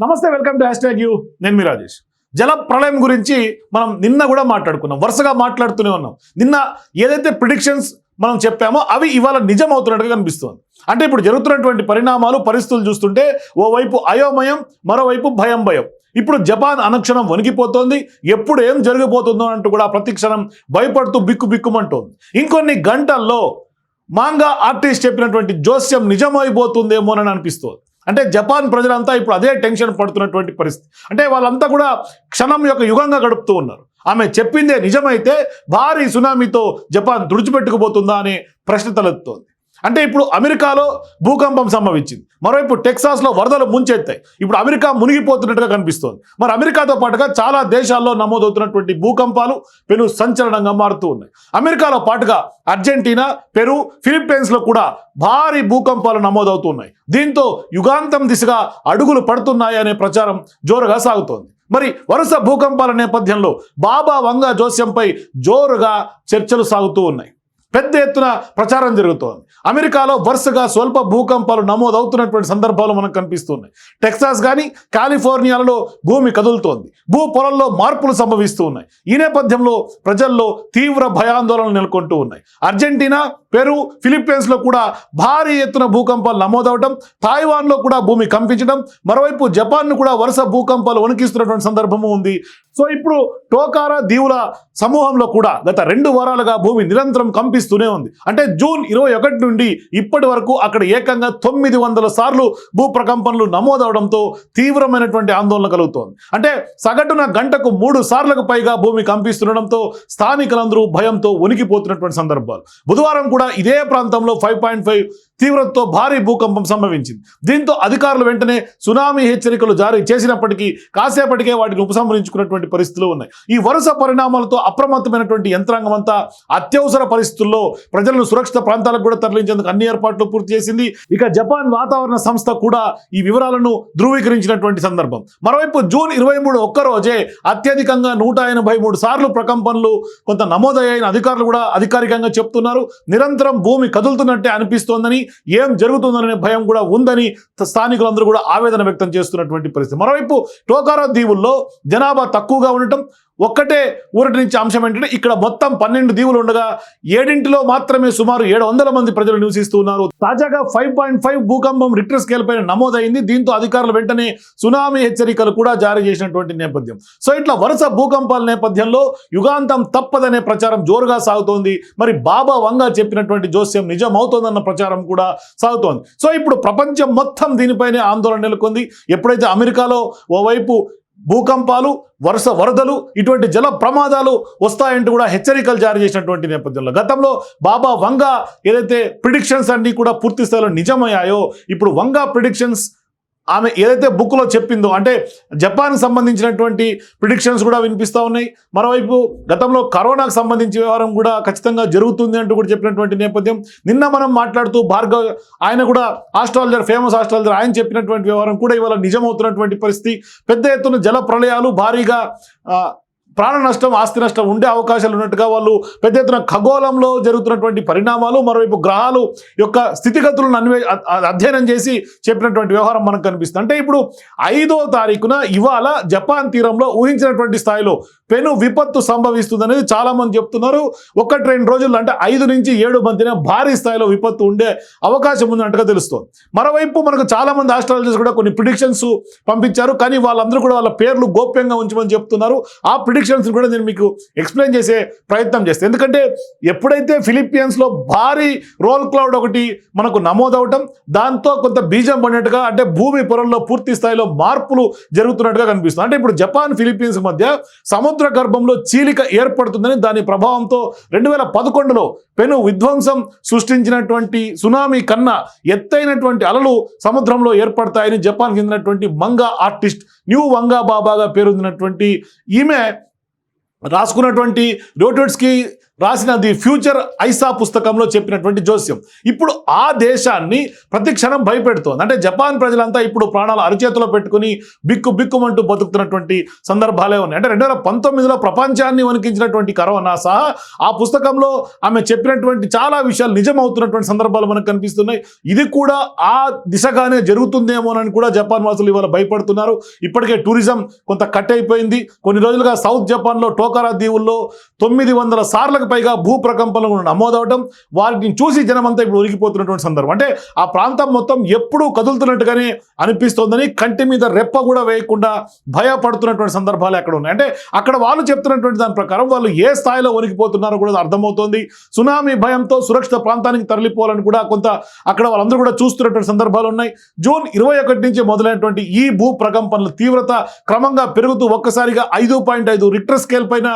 నమస్తే welcome to hash tag you. నేను మీ రాజేష్. జల ప్రళయం గురించి మనం నిన్న కూడా మాట్లాడుకున్నాం. వరుసగా మాట్లాడుతూనే ఉన్నాం. నిన్న ఏదైతే ప్రిడిక్షన్స్ మనం చెప్పామో అవి ఇవాళ నిజం అవుతున్నట్టుగా కనిపిస్తుంది. అంటే ఇప్పుడు జరుగుతున్నటువంటి పరిణామాలు పరిస్థితులు చూస్తుంటే ఓవైపు అయోమయం మరోవైపు భయం భయం. ఇప్పుడు జపాన్ అనుక్షణం వణికిపోతోంది. ఎప్పుడు ఏం జరిగిపోతుందో అంటూ కూడా ప్రతి క్షణం భయపడుతూ బిక్కు బిక్కుమంటోంది. ఇంకొన్ని గంటల్లో మాంగా ఆర్టిస్ట్ చెప్పినటువంటి జోస్యం నిజమైపోతుందేమోనని అనిపిస్తోంది. అంటే జపాన్ ప్రజలంతా ఇప్పుడు అదే టెన్షన్ పడుతున్నటువంటి పరిస్థితి. అంటే వాళ్ళంతా కూడా క్షణం యొక్క యుగంగా గడుపుతూ ఉన్నారు. ఆమె చెప్పిందే నిజమైతే భారీ సునామీతో జపాన్ తుడిచిపెట్టుకుపోతుందా అనే ప్రశ్న తలెత్తుతోంది. అంటే ఇప్పుడు అమెరికాలో భూకంపం సంభవించింది. మరోవైపు టెక్సాస్లో వరదలు ముంచెత్తాయి. ఇప్పుడు అమెరికా మునిగిపోతున్నట్టుగా కనిపిస్తోంది. మరి అమెరికాతో పాటుగా చాలా దేశాల్లో నమోదవుతున్నటువంటి భూకంపాలు పెను సంచలనంగా మారుతూ ఉన్నాయి. అమెరికాలో పాటుగా అర్జెంటీనా పెరు ఫిలిప్పీన్స్లో కూడా భారీ భూకంపాలు నమోదవుతున్నాయి దీంతో యుగాంతం దిశగా అడుగులు పడుతున్నాయి అనే ప్రచారం జోరుగా సాగుతోంది. మరి వరుస భూకంపాల నేపథ్యంలో బాబా వంగ జోస్యంపై జోరుగా చర్చలు సాగుతూ ఉన్నాయి. పెద్ద ఎత్తున ప్రచారం జరుగుతోంది. అమెరికాలో వరుసగా స్వల్ప భూకంపాలు నమోదవుతున్నటువంటి సందర్భాలు మనకు కనిపిస్తున్నాయి. టెక్సాస్ కానీ కాలిఫోర్నియాలలో భూమి కదులుతోంది. భూ పొలంలో మార్పులు సంభవిస్తూ ఉన్నాయి ఈ నేపథ్యంలో ప్రజల్లో తీవ్ర భయాందోళనలు నెలకొంటూ ఉన్నాయి. అర్జెంటీనా పెరు ఫిలిప్పీన్స్లో కూడా భారీ ఎత్తున భూకంపాలు నమోదవడం తాయివాన్లో కూడా భూమి కంపించడం మరోవైపు జపాన్ను కూడా వరుస భూకంపాలు వణికిస్తున్నటువంటి సందర్భము ఉంది. సో ఇప్పుడు టోకారా దీవుల సమూహంలో కూడా గత రెండు వారాలుగా భూమి నిరంతరం కంపిస్తూనే ఉంది. అంటే జూన్ ఇరవై ఒకటి నుండి ఇప్పటి వరకు అక్కడ ఏకంగా తొమ్మిది వందల సార్లు భూ ప్రకంపనలు నమోదవడంతో తీవ్రమైనటువంటి ఆందోళన కలుగుతోంది. అంటే సగటున గంటకు మూడు సార్లకు పైగా భూమి కంపిస్తుండడంతో స్థానికులందరూ భయంతో ఉనికిపోతున్నటువంటి సందర్భాలు. బుధవారం కూడా ఇదే ప్రాంతంలో ఫైవ్ పాయింట్ ఫైవ్ తీవ్రతతో భారీ భూకంపం సంభవించింది. దీంతో అధికారులు వెంటనే సునామీ హెచ్చరికలు జారీ చేసినప్పటికీ కాసేపటికే వాటిని ఉపసంహరించుకున్నటువంటి పరిస్థితులు ఉన్నాయి. ఈ వరుస పరిణామాలతో అప్రమత్తమైనటువంటి యంత్రాంగం అంతా అత్యవసర పరిస్థితుల్లో ప్రజలను సురక్షిత ప్రాంతాలకు కూడా తరలించేందుకు అన్ని ఏర్పాట్లు పూర్తి చేసింది. ఇక జపాన్ వాతావరణ సంస్థ కూడా ఈ వివరాలను ధృవీకరించినటువంటి సందర్భం. మరోవైపు జూన్ ఇరవై మూడు ఒక్కరోజే అత్యధికంగా నూట ఎనభై మూడు సార్లు ప్రకంపనలు కొంత నమోదయ్యాయని అధికారులు కూడా అధికారికంగా చెప్తున్నారు. నిరంతరం భూమి కదులుతున్నట్టే అనిపిస్తోందని ఏం జరుగుతుందనే భయం కూడా ఉందని స్థానికులందరూ కూడా ఆవేదన వ్యక్తం చేస్తున్నటువంటి పరిస్థితి. మరోవైపు టోకారా దీవుల్లో జనాభా తక్కువగా ఉండటం ఒక్కటే ఊరటి నుంచి అంశం ఏంటంటే ఇక్కడ మొత్తం పన్నెండు దీవులు ఉండగా ఏడింటిలో మాత్రమే సుమారు ఏడు వందల మంది ప్రజలు నివసిస్తూ ఉన్నారు. తాజాగా ఫైవ్ పాయింట్ ఫైవ్ భూకంపం రిక్టర్ స్కేల్ పైన నమోదైంది. దీంతో అధికారులు వెంటనే సునామీ హెచ్చరికలు కూడా జారీ చేసినటువంటి నేపథ్యం. సో ఇట్లా వరుస భూకంపాల నేపథ్యంలో యుగాంతం తప్పదనే ప్రచారం జోరుగా సాగుతోంది. మరి బాబా వంగ చెప్పినటువంటి జోస్యం నిజం అవుతోందన్న ప్రచారం కూడా సాగుతోంది. సో ఇప్పుడు ప్రపంచం మొత్తం దీనిపైనే ఆందోళన నెలకొంది. ఎప్పుడైతే అమెరికాలో ఓవైపు భూకంపాలు వరుస వరదలు ఇటువంటి జల ప్రమాదాలు వస్తాయంటూ కూడా హెచ్చరికలు జారీ చేసినటువంటి నేపథ్యంలో గతంలో బాబా వంగ ఏదైతే ప్రిడిక్షన్స్ అన్నీ కూడా పూర్తి స్థాయిలో నిజమయ్యాయో ఇప్పుడు వంగ ప్రిడిక్షన్స్ ఆమె ఏదైతే బుక్లో చెప్పిందో అంటే జపాన్కి సంబంధించినటువంటి ప్రిడిక్షన్స్ కూడా వినిపిస్తూ ఉన్నాయి. మరోవైపు గతంలో కరోనాకు సంబంధించి వ్యవహారం కూడా ఖచ్చితంగా జరుగుతుంది అంటూ కూడా చెప్పినటువంటి నేపథ్యం. నిన్న మనం మాట్లాడుతూ భార్గవ్ ఆయన కూడా ఆస్ట్రాలజర్ ఫేమస్ ఆస్ట్రాలజర్ ఆయన చెప్పినటువంటి వ్యవహారం కూడా ఇవాళ నిజమవుతున్నటువంటి పరిస్థితి. పెద్ద ఎత్తున జల ప్రళయాలు భారీగా ప్రాణ నష్టం ఆస్తి నష్టం ఉండే అవకాశాలు ఉన్నట్టుగా వాళ్ళు పెద్ద ఎత్తున ఖగోళంలో జరుగుతున్నటువంటి పరిణామాలు మరోవైపు గ్రహాలు యొక్క స్థితిగతులను అన్వే అధ్యయనం చేసి చెప్పినటువంటి వ్యవహారం మనకు కనిపిస్తుంది. అంటే ఇప్పుడు ఐదో తారీఖున ఇవాళ జపాన్ తీరంలో ఊహించినటువంటి స్థాయిలో పెను విపత్తు సంభవిస్తుంది అనేది చాలా మంది చెప్తున్నారు. ఒకటి రెండు రోజుల్లో అంటే ఐదు నుంచి ఏడు మధ్యన భారీ స్థాయిలో విపత్తు ఉండే అవకాశం ఉందంటగా తెలుస్తుంది. మరోవైపు మనకు చాలా మంది ఆస్ట్రాలజర్స్ కూడా కొన్ని ప్రిడిక్షన్స్ పంపించారు. కానీ వాళ్ళందరూ కూడా వాళ్ళ పేర్లు గోప్యంగా ఉంచమని చెప్తున్నారు. ఆ ప్రిడిక్షన్స్ కూడా నేను మీకు ఎక్స్ప్లెయిన్ చేసే ప్రయత్నం చేస్తాను. ఎందుకంటే ఎప్పుడైతే ఫిలిపియన్స్లో భారీ రోల్ క్లౌడ్ ఒకటి మనకు నమోదవటం దాంతో కొంత బీజం పడినట్టుగా అంటే భూమి పొరల్లో పూర్తి స్థాయిలో మార్పులు జరుగుతున్నట్టుగా కనిపిస్తుంది. అంటే ఇప్పుడు జపాన్ ఫిలిప్పీన్స్ మధ్య సముద్ర గర్భంలో చీలిక ఏర్పడుతుందని దాని ప్రభావంతో రెండు వేల పదకొండులో పెను విధ్వంసం సృష్టించినటువంటి సునామీ కన్నా ఎత్తైనటువంటి అలలు సముద్రంలో ఏర్పడతాయని జపాన్ చెందినటువంటి మంగా ఆర్టిస్ట్ న్యూ వంగా బాబాగా పేరొందినటువంటి ఈమె రాసుకున్నటువంటి రోటోట్స్కి రాసిన ది ఫ్యూచర్ ఐసా పుస్తకంలో చెప్పినటువంటి జోస్యం. ఇప్పుడు ఆ దేశాన్ని ప్రతి క్షణం భయపెడుతోంది. అంటే జపాన్ ప్రజలంతా ఇప్పుడు ప్రాణాలు అరిచేతిలో పెట్టుకుని బిక్కు బిక్కుమంటూ బతుకుతున్నటువంటి సందర్భాలే ఉన్నాయి. అంటే రెండు వేల పంతొమ్మిదిలో ప్రపంచాన్ని వణికించినటువంటి కరోనా సహా ఆ పుస్తకంలో ఆమె చెప్పినటువంటి చాలా విషయాలు నిజమవుతున్నటువంటి సందర్భాలు మనకు కనిపిస్తున్నాయి. ఇది కూడా ఆ దిశగానే జరుగుతుందేమోనని కూడా జపాన్ వాసులు ఇవాళ భయపడుతున్నారు. ఇప్పటికే టూరిజం కొంత కట్ అయిపోయింది. కొన్ని రోజులుగా సౌత్ జపాన్లో టోకారా దీవుల్లో తొమ్మిది వందల సార్లకు పైగా భూ ప్రకంపనలు నమోదవడం వాటిని చూసి జనమంతా ఇప్పుడు ఉరికిపోతున్నటువంటి సందర్భం. అంటే ఆ ప్రాంతం మొత్తం ఎప్పుడూ కదులుతున్నట్టుగానే అనిపిస్తోందని కంటి మీద రెప్ప కూడా వేయకుండా భయపడుతున్నటువంటి సందర్భాలు అక్కడ ఉన్నాయి? అంటే అక్కడ వాళ్ళు చెప్తున్నటువంటి దాని ప్రకారం వాళ్ళు ఏ స్థాయిలో వణికిపోతున్నారో కూడా అర్థమవుతోంది. సునామీ భయంతో సురక్షిత ప్రాంతానికి తరలిపోవాలని కూడా కొంత అక్కడ వాళ్ళందరూ కూడా చూస్తున్నటువంటి సందర్భాలు ఉన్నాయి. జూన్ ఇరవై ఒకటి నుంచి మొదలైనటువంటి ఈ భూ ప్రకంపనల తీవ్రత క్రమంగా పెరుగుతూ ఒక్కసారిగా ఐదు పాయింట్ ఐదు రిక్టర్ స్కేల్ పైన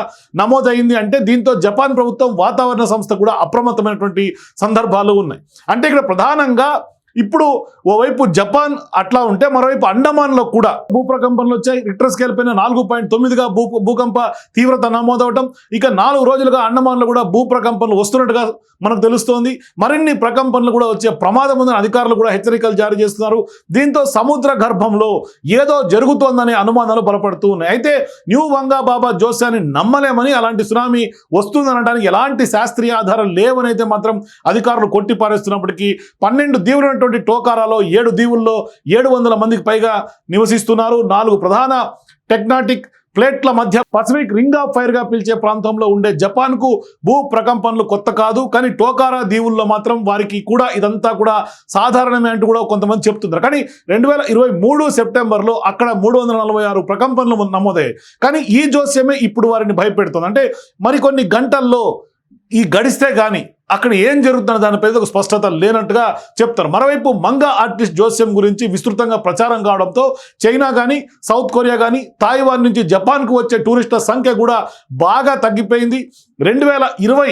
నమోదైంది. అంటే దీంతో జపాన్ ప్రభుత్వం వాతావరణ సంస్థ కూడా అప్రమత్తమైనటువంటి సందర్భాలు ఉన్నాయి. అంటే ఇక్కడ ప్రధానంగా ఇప్పుడు ఓవైపు జపాన్ అట్లా ఉంటే మరోవైపు అండమాన్లో కూడా భూప్రకంపనలు వచ్చాయి. రిక్టర్ స్కేల్ పైన నాలుగు పాయింట్ తొమ్మిదిగా భూ భూకంప తీవ్రత నమోదవటం. ఇక నాలుగు రోజులుగా అండమాన్లో కూడా భూప్రకంపనలు వస్తున్నట్టుగా మనకు తెలుస్తోంది. మరిన్ని ప్రకంపనలు కూడా వచ్చే ప్రమాదం ఉందని అధికారులు కూడా హెచ్చరికలు జారీ చేస్తున్నారు. దీంతో సముద్ర గర్భంలో ఏదో జరుగుతోందనే అనుమానాలు బలపడుతూ ఉన్నాయి. అయితే న్యూ వంగా బాబా జోస్యాన్ని నమ్మలేమని అలాంటి సునామీ వస్తుందనడానికి ఎలాంటి శాస్త్రీయ ఆధారం లేవనైతే మాత్రం అధికారులు కొట్టిపారేస్తున్నప్పటికీ పన్నెండు ఉన్నటువంటి టోకారాలో ఏడు దీవుల్లో ఏడు వందల మందికి పైగా నివసిస్తున్నారు. నాలుగు ప్రధాన టెక్నాటిక్ ప్లేట్ల మధ్య పసిఫిక్ రింగ్ ఆఫ్ ఫైర్గా పిలిచే ప్రాంతంలో ఉండే జపాన్కు భూ ప్రకంపనలు కొత్త కాదు. కానీ టోకారా దీవుల్లో మాత్రం వారికి కూడా ఇదంతా కూడా సాధారణమే అంటూ కూడా కొంతమంది చెప్తున్నారు. కానీ రెండు వేల ఇరవై మూడు సెప్టెంబర్లో అక్కడ మూడు వందల నలభై ఆరు ప్రకంపనలు నమోదయ్యాయి. కానీ ఈ జోస్యమే ఇప్పుడు వారిని భయపెడుతుంది. అంటే మరికొన్ని గంటల్లో ఈ గడిస్తే కానీ అక్కడ ఏం జరుగుతున్న దానిపై ఒక స్పష్టత లేనట్టుగా చెప్తారు. మరోవైపు మంగా ఆర్టిస్ట్ జోస్యం గురించి విస్తృతంగా ప్రచారం కావడంతో చైనా కానీ సౌత్ కొరియా కానీ తాయివాన్ నుంచి జపాన్కు వచ్చే టూరిస్టుల సంఖ్య కూడా బాగా తగ్గిపోయింది. రెండు వేల ఇరవై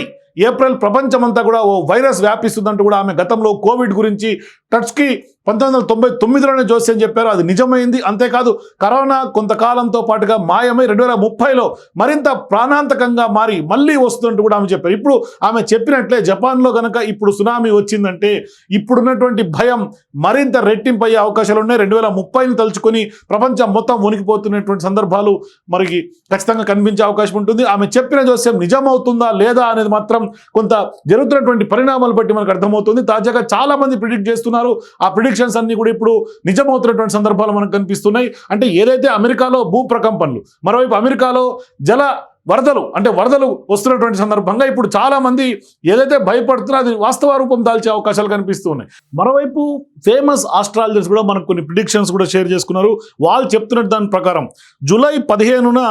ఏప్రిల్ ప్రపంచమంతా కూడా ఓ వైరస్ వ్యాపిస్తుందంటూ కూడా ఆమె గతంలో కోవిడ్ గురించి టచ్కి పంతొమ్మిది వందల తొంభై తొమ్మిదిలోనే జోస్యం చెప్పారు. అది నిజమైంది. అంతేకాదు కరోనా కొంతకాలంతో పాటుగా మాయమై రెండు వేల ముప్పైలో మరింత ప్రాణాంతకంగా మారి మళ్ళీ వస్తుందంటూ కూడా ఆమె చెప్పారు. ఇప్పుడు ఆమె చెప్పినట్లే జపాన్లో కనుక ఇప్పుడు సునామీ వచ్చిందంటే ఇప్పుడున్నటువంటి భయం మరింత రెట్టింపయ్యే అవకాశాలు ఉన్నాయి. రెండు వేల ముప్పైని తలుచుకొని ప్రపంచం మొత్తం ఉనికిపోతున్నటువంటి సందర్భాలు మరికి ఖచ్చితంగా కనిపించే అవకాశం ఉంటుంది. ఆమె చెప్పిన జోస్యం నిజమవుతుందా లేదా అనేది మాత్రం కొంత జరుగుతున్నటువంటి పరిణామాలు బట్టి మనకు అర్థమవుతుంది. తాజాగా చాలా మంది ప్రిడిక్ట్ చేస్తున్నారు. ఆ ప్రిడిక్షన్స్ అన్ని కూడా ఇప్పుడు నిజమవుతున్నటువంటి సందర్భాలు మనకు కనిపిస్తున్నాయి. అంటే ఏదైతే అమెరికాలో భూ ప్రకంపనలు మరోవైపు అమెరికాలో జల వరదలు అంటే వరదలు వస్తున్నటువంటి సందర్భంగా ఇప్పుడు చాలా మంది ఏదైతే భయపడుతున్నారో అది వాస్తవ రూపం దాల్చే అవకాశాలు కనిపిస్తూ ఉన్నాయి మరోవైపు ఫేమస్ ఆస్ట్రాలజర్స్ కూడా మనకు కొన్ని ప్రిడిక్షన్స్ కూడా షేర్ చేసుకున్నారు. వాళ్ళు చెప్తున్న దాని ప్రకారం జూలై పదిహేనున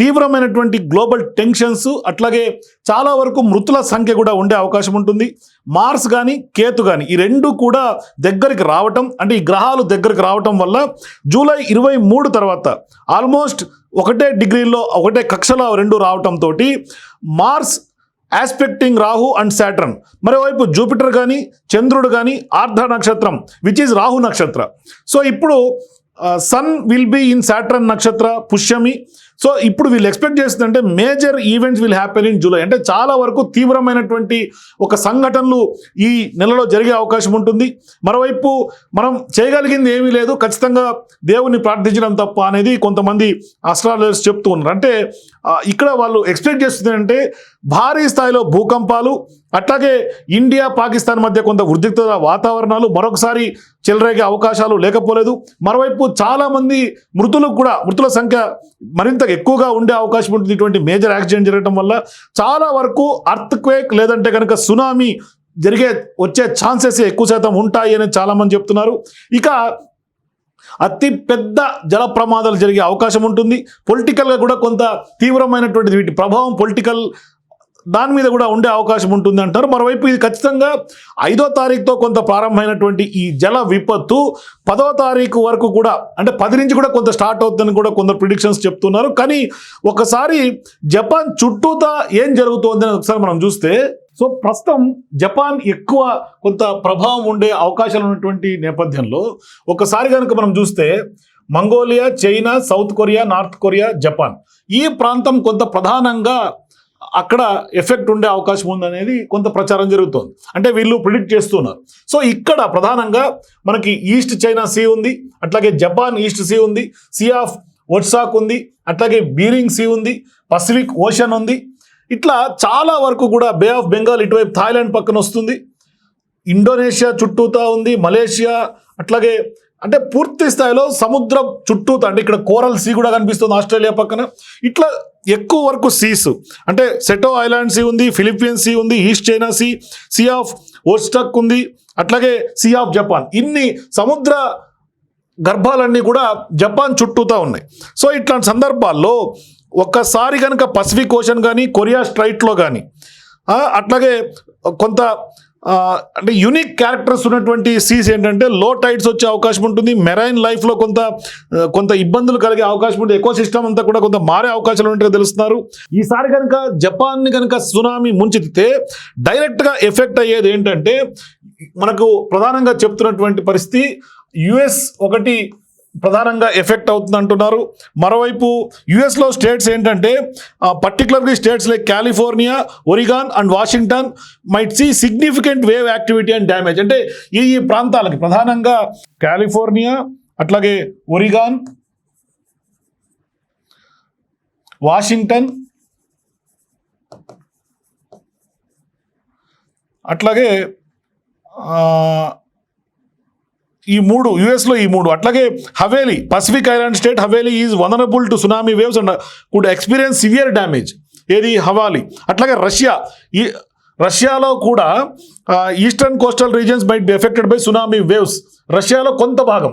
తీవ్రమైనటువంటి గ్లోబల్ టెన్షన్స్ అట్లాగే చాలా వరకు మృతుల సంఖ్య కూడా ఉండే అవకాశం ఉంటుంది. మార్స్ కానీ కేతు కానీ ఈ రెండు కూడా దగ్గరికి రావటం అంటే ఈ గ్రహాలు దగ్గరికి రావటం వల్ల జూలై ఇరవై మూడు తర్వాత ఆల్మోస్ట్ ఒకటే డిగ్రీలో ఒకటే కక్షలో రెండు రావటంతో Mars aspecting Rahu and Saturn. మరోవైపు జూపిటర్ కానీ చంద్రుడు కానీ ఆర్ధ నక్షత్రం విచ్ ఈజ్ రాహు నక్షత్ర. సో ఇప్పుడు sun will be in Saturn nakshatra Pushyami so ఇప్పుడు వీళ్ళు ఎక్స్పెక్ట్ చేస్తుందంటే major events will happen in July. అంటే చాలా వరకు తీవ్రమైనటువంటి ఒక సంఘటనలు ఈ నెలలో జరిగే అవకాశం ఉంటుంది. మరోవైపు మనం చేయగలిగింది ఏమీ లేదు. ఖచ్చితంగా దేవుని ప్రార్థించడం తప్ప అనేది కొంతమంది అస్ట్రాలజర్స్ చెప్తూ ఉన్నారు. అంటే ఇక్కడ వాళ్ళు ఎక్స్పెక్ట్ చేస్తుంది అంటే భారీ స్థాయిలో భూకంపాలు అట్లాగే ఇండియా పాకిస్తాన్ మధ్య కొంత ఉద్రిక్త వాతావరణాలు మరొకసారి చెలరేగే అవకాశాలు లేకపోలేదు. మరోవైపు చాలామంది మృతులు మృతులకు కూడా మృతుల సంఖ్య మరింత ఎక్కువగా ఉండే అవకాశం ఉంటుంది. ఇటువంటి మేజర్ యాక్సిడెంట్ జరగడం వల్ల చాలా వరకు అర్త్ క్వేక్ లేదంటే కనుక సునామీ జరిగే వచ్చే ఛాన్సెస్ ఎక్కువ శాతం ఉంటాయి అని చాలా మంది చెప్తున్నారు. ఇక అతి పెద్ద జల ప్రమాదాలు జరిగే అవకాశం ఉంటుంది. పొలిటికల్గా కూడా కొంత తీవ్రమైనటువంటి వీటి ప్రభావం పొలిటికల్ దాని మీద కూడా ఉండే అవకాశం ఉంటుంది అంటారు. మరోవైపు ఇది ఖచ్చితంగా ఐదో తారీఖుతో కొంత ప్రారంభమైనటువంటి ఈ జల విపత్తు పదో తారీఖు వరకు కూడా అంటే పది నుంచి కూడా కొంత స్టార్ట్ అవుతుందని కూడా కొందరు ప్రిడిక్షన్స్ చెప్తున్నారు. కానీ ఒకసారి జపాన్ చుట్టూతా ఏం జరుగుతోంది అని ఒకసారి మనం చూస్తే సో ప్రస్తుతం జపాన్ ఎక్కువ కొంత ప్రభావం ఉండే అవకాశాలు ఉన్నటువంటి నేపథ్యంలో ఒకసారి కనుక మనం చూస్తే Mongolia China South Korea North Korea Japan ఈ ప్రాంతం కొంత ప్రధానంగా అక్కడ ఎఫెక్ట్ ఉండే అవకాశం ఉందనేది కొంత ప్రచారం జరుగుతోంది. అంటే వీళ్ళు ప్రిడిక్ట్ చేస్తున్నారు. సో ఇక్కడ ప్రధానంగా మనకి ఈస్ట్ చైనా సీ ఉంది అట్లాగే జపాన్ ఈస్ట్ సీ ఉంది సీ ఆఫ్ ఒట్సాక్ ఉంది అట్లాగే బీరింగ్ సీ ఉంది పసిఫిక్ ఓషన్ ఉంది. ఇట్లా చాలా వరకు కూడా బే ఆఫ్ బెంగాల్ ఇటువైపు థాయిలాండ్ పక్కన వస్తుంది. ఇండోనేషియా చుట్టూతా ఉంది మలేషియా అట్లాగే అంటే పూర్తి స్థాయిలో సముద్రం చుట్టూతా అంటే ఇక్కడ కోరల్ సీ కూడా కనిపిస్తుంది ఆస్ట్రేలియా పక్కన. ఇట్లా ఎక్కువ వరకు సీస్. అంటే సెటో ఐలాండ్ సీ ఉంది ఫిలిప్పీన్స్ సీ ఉంది East China sea sea of Okhotsk ఉంది అట్లాగే సీ ఆఫ్ జపాన్. ఇన్ని సముద్ర గర్భాలన్నీ కూడా జపాన్ చుట్టూతా ఉన్నాయి. సో ఇట్లాంటి సందర్భాల్లో ఒక్కసారి కనుక పసిఫిక్ ఓషన్ కానీ కొరియా స్ట్రైట్లో కానీ అట్లాగే కొంత అంటే యూనిక్ క్యారెక్టర్స్ ఉన్నటువంటి సీస్ ఏంటంటే లో టైడ్స్ వచ్చే అవకాశం ఉంటుంది. మెరైన్ లైఫ్లో కొంత కొంత ఇబ్బందులు కలిగే అవకాశం ఉంటుంది. ఎకో సిస్టమ్ అంతా కూడా కొంత మారే అవకాశాలు ఉంటాయో తెలుస్తున్నారు. ఈసారి కనుక జపాన్ని కనుక సునామీ ముంచెత్తితే డైరెక్ట్గా ఎఫెక్ట్ అయ్యేది ఏంటంటే మనకు ప్రధానంగా చెప్తున్నటువంటి పరిస్థితి యుఎస్ ఒకటి ప్రధానంగా ఎఫెక్ట్ అవుతుంది అంటున్నారు. మరోవైపు యుఎస్లో స్టేట్స్ ఏంటంటే particularly states like California Oregon and Washington might see significant wave activity and damage అంటే ఈ ఈ ప్రాంతాలకి ప్రధానంగా కాలిఫోర్నియా అట్లాగే ఒరిగాన్ వాషింగ్టన్ అట్లాగే ఈ మూడు యుఎస్లో ఈ మూడు. అట్లాగే Hawaii Pacific island state Hawaii is vulnerable to tsunami waves and could experience severe damage ఏది? హవాలి అట్లాగే రష్యా ఈ రష్యాలో కూడా eastern coastal regions by be affected by tsunami waves రష్యాలో కొంత భాగం.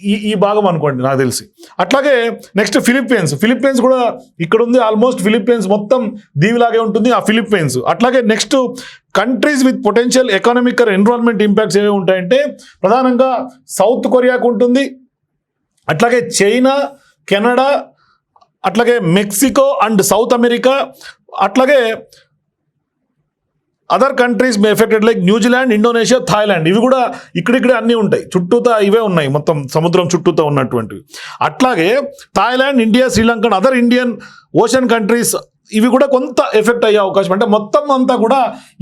ఈ ఈ భాగం అనుకోండి నాకు తెలిసి. అట్లాగే నెక్స్ట్ ఫిలిప్పీన్స్ ఫిలిప్పీన్స్ కూడా ఇక్కడ ఉంది ఆల్మోస్ట్ ఫిలిప్పీన్స్ మొత్తం దీవిలాగే ఉంటుంది ఆ ఫిలిప్పీన్స్ అట్లాగే next countries with potential economic environment impacts ఏవి ఉంటాయంటే ప్రధానంగా సౌత్ కొరియాకు ఉంటుంది అట్లాగే చైనా కెనడా అట్లాగే మెక్సికో అండ్ సౌత్ అమెరికా అట్లాగే other countries may affected like New Zealand Indonesia Thailand ఇవి కూడా ఇక్కడిక్కడే అన్నీ ఉంటాయి. చుట్టూతా ఇవే ఉన్నాయి. మొత్తం సముద్రం చుట్టూతా ఉన్నటువంటివి. అట్లాగే Thailand India Sri Lanka other Indian Ocean countries ఇవి కూడా కొంత ఎఫెక్ట్ అయ్యే అవకాశం. అంటే మొత్తం అంతా కూడా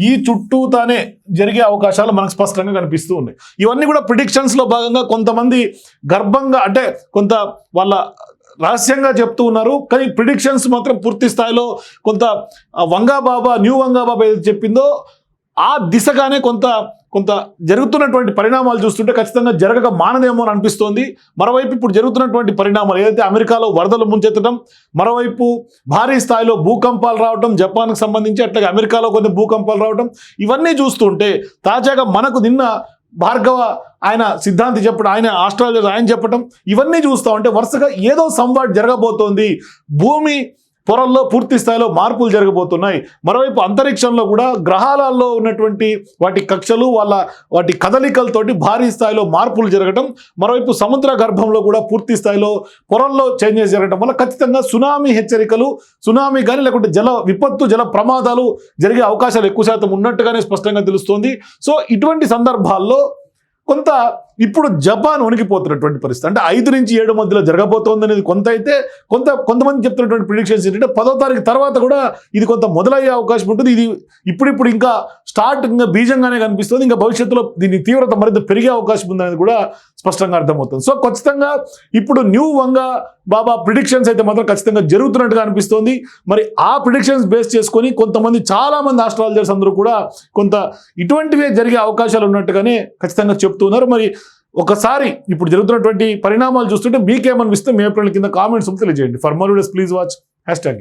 ఈ చుట్టూతానే జరిగే అవకాశాలు మనకు స్పష్టంగా కనిపిస్తూ ఉన్నాయి. ఇవన్నీ కూడా ప్రిడిక్షన్స్లో భాగంగా కొంతమంది గర్భంగా అంటే కొంత వాళ్ళ రహస్యంగా చెప్తూ ఉన్నారు. కానీ ప్రిడిక్షన్స్ మాత్రం పూర్తి స్థాయిలో కొంత వంగాబాబా న్యూ వంగాబాబా ఏదైతే చెప్పిందో ఆ దిశగానే కొంత కొంత జరుగుతున్నటువంటి పరిణామాలు చూస్తుంటే ఖచ్చితంగా జరగక మానదేమో అని అనిపిస్తోంది. మరోవైపు ఇప్పుడు జరుగుతున్నటువంటి పరిణామాలు ఏదైతే అమెరికాలో వరదలు ముంచెత్తడం మరోవైపు భారీ స్థాయిలో భూకంపాలు రావడం జపాన్కి సంబంధించి అట్లాగే అమెరికాలో కొన్ని భూకంపాలు రావడం ఇవన్నీ చూస్తుంటే తాజాగా మనకు నిన్న భార్గవ ఆయన సిద్ధాంతి చెప్పడం ఆయన ఆస్ట్రాలజర్ ఆయన చెప్పడం ఇవన్నీ చూస్తా ఉంటే వరుసగా ఏదో సంవాట్ జరగబోతోంది. భూమి పొరల్లో పూర్తి స్థాయిలో మార్పులు జరగబోతున్నాయి. మరోవైపు అంతరిక్షంలో కూడా గ్రహాలలో ఉన్నటువంటి వాటి కక్షలు వాళ్ళ వాటి కదలికలతోటి భారీ స్థాయిలో మార్పులు జరగడం మరోవైపు సముద్ర గర్భంలో కూడా పూర్తి స్థాయిలో పొరల్లో చేంజెస్ జరగడం వల్ల ఖచ్చితంగా సునామీ హెచ్చరికలు సునామీ కానీ లేకుంటే జల విపత్తు జల ప్రమాదాలు జరిగే అవకాశాలు ఎక్కువ శాతం ఉన్నట్టుగానే స్పష్టంగా తెలుస్తోంది. సో ఇటువంటి సందర్భాల్లో కొంత ఇప్పుడు జపాన్ వణికిపోతున్నటువంటి పరిస్థితి. అంటే ఐదు నుంచి ఏడు మధ్యలో జరగబోతోంది అనేది కొంత అయితే కొంత కొంతమంది చెప్తున్నటువంటి ప్రిడిక్షన్స్ ఏంటంటే పదో తారీఖు తర్వాత కూడా ఇది కొంత మొదలయ్యే అవకాశం ఉంటుంది. ఇది ఇప్పుడిప్పుడు ఇంకా స్టార్ట్ ఇంకా బీజంగానే కనిపిస్తుంది. ఇంకా భవిష్యత్తులో దీని తీవ్రత మరింత పెరిగే అవకాశం ఉందనేది కూడా స్పష్టంగా అర్థమవుతుంది. సో ఖచ్చితంగా ఇప్పుడు న్యూ వంగా బాబా ప్రిడిక్షన్స్ అయితే మాత్రం ఖచ్చితంగా జరుగుతున్నట్టుగా అనిపిస్తోంది. మరి ఆ ప్రిడిక్షన్స్ బేస్ చేసుకొని కొంతమంది చాలామంది ఆస్ట్రాలజర్స్ అందరూ కూడా కొంత ఇటువంటివే జరిగే అవకాశాలు ఉన్నట్టుగానే ఖచ్చితంగా చెప్తున్నారు. మరి ఒకసారి ఇప్పుడు జరుగుతున్నటువంటి పరిణామాలు చూస్తుంటే మీకేమనిపిస్తే మీ ఏప్రిల్ కింద కామెంట్స్ తెలియజేయండి. For more videos please watch hashtag